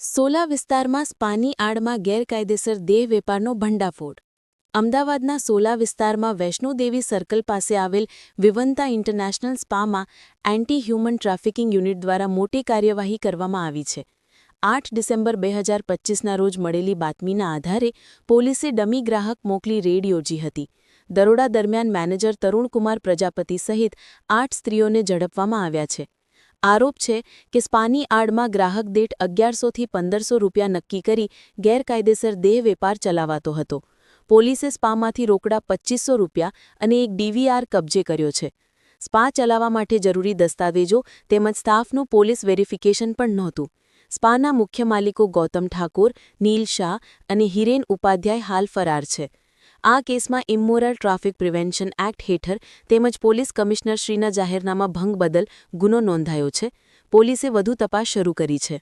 સોલા વિસ્તારમાં સ્પાની આડમાં ગેરકાયદેસર દેહ વેપારનો ભંડાફોડ. અમદાવાદના સોલા વિસ્તારમાં વૈષ્ણોદેવી સર્કલ પાસે આવેલ વિવંતા ઇન્ટરનેશનલ સ્પામાં એન્ટી હ્યુમન ટ્રાફિકિંગ યુનિટ દ્વારા મોટી કાર્યવાહી કરવામાં આવી છે. આઠ ડિસેમ્બર બે હજાર પચીસના રોજ મળેલી બાતમીના આધારે પોલીસે ડમી ગ્રાહક મોકલી રેડ યોજી હતી. દરોડા દરમિયાન મેનેજર તરુણકુમાર પ્રજાપતિ સહિત આઠ સ્ત્રીઓને ઝડપવામાં આવ્યા છે. આરોપ છે કે સ્પાની આડમાં ગ્રાહક દીઠ અગિયારસોથી પંદરસો રૂપિયા નક્કી કરી ગેરકાયદેસર દેહ વેપાર ચલાવાતો હતો. પોલીસે સ્પામાંથી રોકડા પચ્ચીસો રૂપિયા અને એક ડીવીઆર કબજે કર્યો છે. સ્પા ચલાવવા માટે જરૂરી દસ્તાવેજો તેમજ સ્ટાફનું પોલીસ વેરિફિકેશન પણ નહોતું. સ્પાના મુખ્ય માલિકો ગૌતમ ઠાકોર, નીલ શાહ અને હિરેન ઉપાધ્યાય હાલ ફરાર છે. આ કેસમાં ઇમ્મોરલ ટ્રાફિક પ્રિવેન્શન એક્ટ હેઠળ તેમજ પોલીસ કમિશનરશ્રીના જાહેરનામા ભંગ બદલ ગુનો નોંધાયો છે. પોલીસે વધુ તપાસ શરૂ કરી છે.